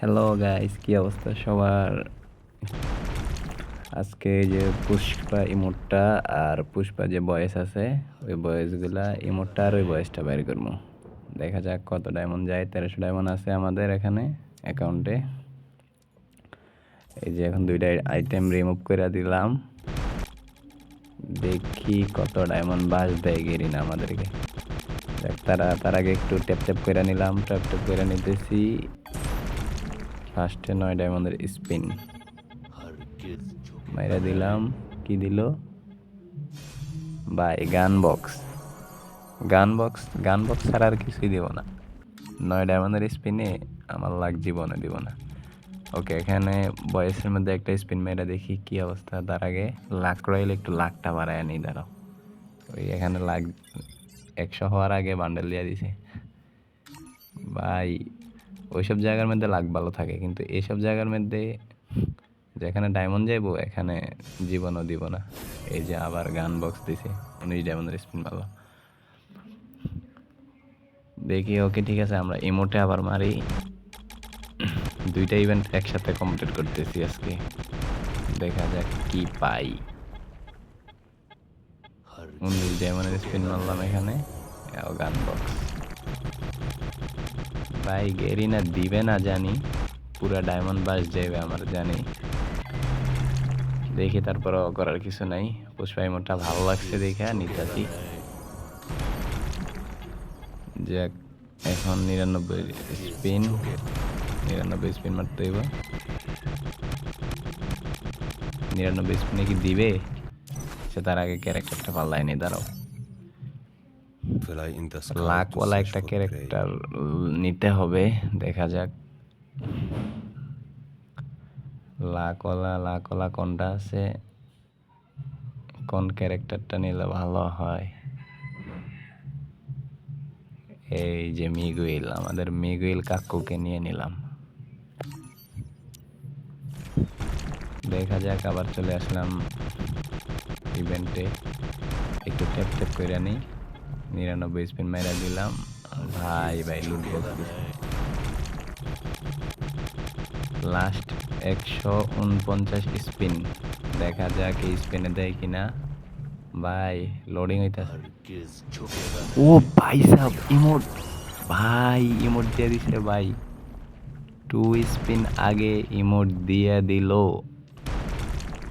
Hello guys কি অবস্থা সবার? আজকে যে পুষ্পা ইমোটটা আর পুষ্পা যে বয়েস আছে, ওই বয়েসগুলা ইমোটটা আর ওই বয়েসটা বাইর করব। দেখা যাক কত ডায়মন্ড যায়, তেরোশো ডায়মন্ড আছে আমাদের এখানে অ্যাকাউন্টে এই যে এখন দুইটা আইটেম রিমুভ করে দিলাম। দেখি কত ডায়মন্ড বাস দেয় গেরিনা আমাদেরকে। তারা, তার আগে একটু ট্যাপ ট্যাপ করে নিলাম ট্যাপ ট্যাপ করে নিতেছি। ফার্স্টে নয় ডায়মন্ডের স্পিন। মাইরা দিলাম। কি দিল? বাই গান বক্স। গান বক্স গান বক্স ছাড়া আর কিছুই দিব না। নয় ডায়মন্ডের স্পিনে আমার লাগ জীবনে দিব না। ওকে এখানে বয়সের মধ্যে একটা স্পিন মেয়েরা দেখি কি অবস্থা। তার আগে লাখ রইলে একটু লাখটা বাড়ায় নিই দাঁড়াও। ওই এখানে লাখ একশো হওয়ার আগে বান্ডেল দিয়ে দিছে। ভাই ওইসব জায়গার মধ্যে লাখ ভালো থাকে। কিন্তু এইসব জায়গার মধ্যে যেখানে ডায়মন্ড যাইবো, এখানে জীবনও দিব না। এই যে আবার গান বক্স দিছে, উনিশ ডায়মন্ডের স্পিন মারলো দেখি, ওকে ঠিক আছে, আমরা ইমোটে আবার মারি। দুইটা ইভেন্ট একসাথে কমপ্লিট করতেছি আজকে। দেখা যাক কি পাই। উনিশ ডায়মন্ডের স্পিন মারলাম এখানে। গান বক্স ভাই গেরি না দিবে না জানি। পুরা ডায়মন্ড বাস যাবে আমার, জানি। দেখি তারপর করার কিছু নাই। পুষ্পা ইমোটটা ভালো লাগছে দেখে নিতাছি যাক, এখন নিরানব্বই স্পিন নিরানব্বই স্পিন মারতে হইব। নিরানব্বই স্পিনে কি দিবে? সে তার আগে ক্যারেক্টারটা দাঁড়াও Vielleicht in das লাকওয়ালা একটা ক্যারেক্টার নিতে হবে দেখা যাক। লাকওয়ালা লাকওয়ালা কোনটা আছে? কোন ক্যারেক্টারটা নিলে ভালো হয়? এই যে মিগুইল আমাদের মিগুইল কাকুকে নিয়ে নিলাম। দেখা যাক আবার চলে আসলাম ইভেন্টে একটু ট্যাপ ট্যাপ করে নিই। নিরানব্বই স্পিন মেরা দিলাম। ভাই ভাই লুট লাস্ট একশো উনপঞ্চাশ স্পিন। দেখা যাক এই স্পিনে দেয় কিনা। ভাই লোডিং হইতাছে। ও, ভাই সাহ ইমোট ভাই ইমোট দিয়ে দিছে, ভাই। টু স্পিন আগে ইমোট দিয়ে দিল।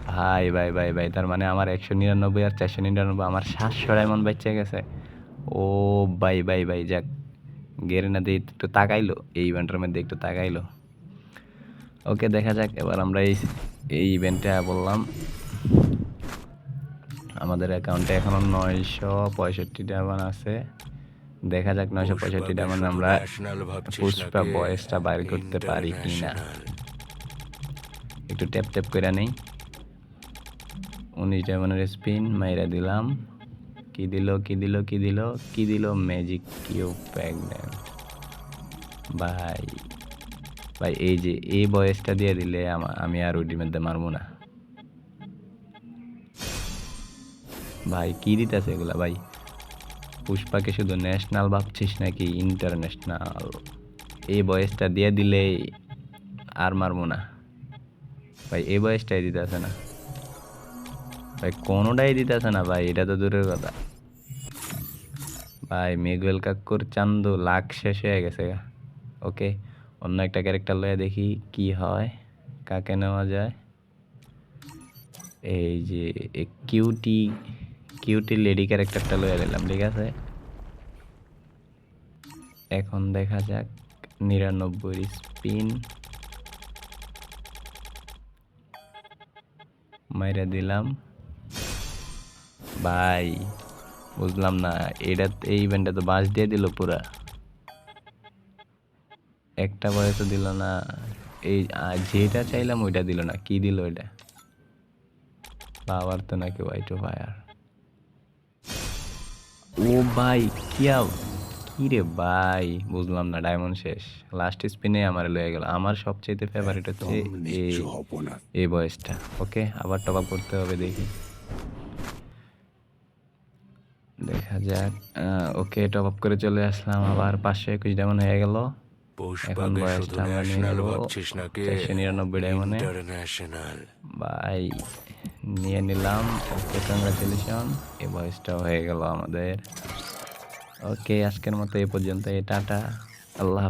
ভাই ভাই ভাই ভাই, তার মানে আমার একশো নিরানব্বই আর চারশো নিরানব্বই, আমার সাতশো ডায়মন্ড বেঁচে গেছে। ও ভাই ভাই ভাই যাক। গেরে না দিয়ে একটু তাকাইলো, এই ইভেন্টের মধ্যে একটু তাকাইলো। ওকে, দেখা যাক, এবার আমরা এই এই ইভেন্টে বললাম, আমাদের অ্যাকাউন্টে এখনও নয়শো পঁয়ষট্টি ডায়মন্ড আছে। দেখা যাক নয়শো পঁয়ষট্টি ডায়মন্ড আমরা পুষ্পা বয়সটা বাইর করতে পারি কি না একটু ট্যাপ ট্যাপ করে নেই। উনিশ ডায়মন্ডের স্পিন মাইরা দিলাম। কি দিল কি দিল কি দিল কি দিল ম্যাজিক কিউ প্যাগনেন্ট ভাই ভাই, এই যে, এই বয়সটা দিয়ে দিলে আমি আর ওইটির মধ্যে মারবো না। ভাই, কি দিতেছে এগুলা, ভাই? পুষ্পাকে শুধু ন্যাশনাল ভাবছিস নাকি ইন্টারন্যাশনাল এই বয়সটা দিয়ে দিলে আর মারবো না। ভাই, এই বয়সটাই দিতেছে না। ভাই, কোনোটাই দিতেছে না ভাই, এটা তো দূরের কথা। ভাই মেগুয়েল কাকুর চান্দু লাখ শেষ হয়ে গেছে ওকে, অন্য একটা ক্যারেক্টার লয়ে দেখি কি হয়, কাকে নেওয়া যায়। এই যে কিউটি কিউটি লেডি ক্যারেক্টারটা লয়ে দিলাম ঠিক আছে? এখন দেখা যাক নিরানব্বই স্পিন মাইরা দিলাম। ভাই বুঝলাম না এটা এই ইভেন্টে তো বাস দিয়ে দিল পুরা। একটা বয়সও দিল না এই যেটা চাইলাম ওইটা দিল না কি দিল ওইটা পাওয়ার তো নাকি হোয়াইট ফায়ার ও ভাই কি কি রে ভাই বুঝলাম না ডায়মন্ড শেষ। লাস্ট স্পিনে আমার লয়ে গেল। আমার সবচেয়ে ফেভারিট হচ্ছে এই বয়সটা। ওকে আবার টপ আপ করতে হবে দেখি। দেখা যাক। ওকে টপ আপ করে চলে আসলাম আবার পাঁচশো একুশ ডায়মন্ড হয়ে গেল। এখন বয়সটা আমরা নিয়ে নেব চারশো নিরানব্বই ডায়মন্ডে বাই নিয়ে নিলাম। ওকে কংগ্রাচুলেশন এই বয়সটাও হয়ে গেল আমাদের। ওকে আজকের মতো এই পর্যন্ত টাটা। আল্লাহ।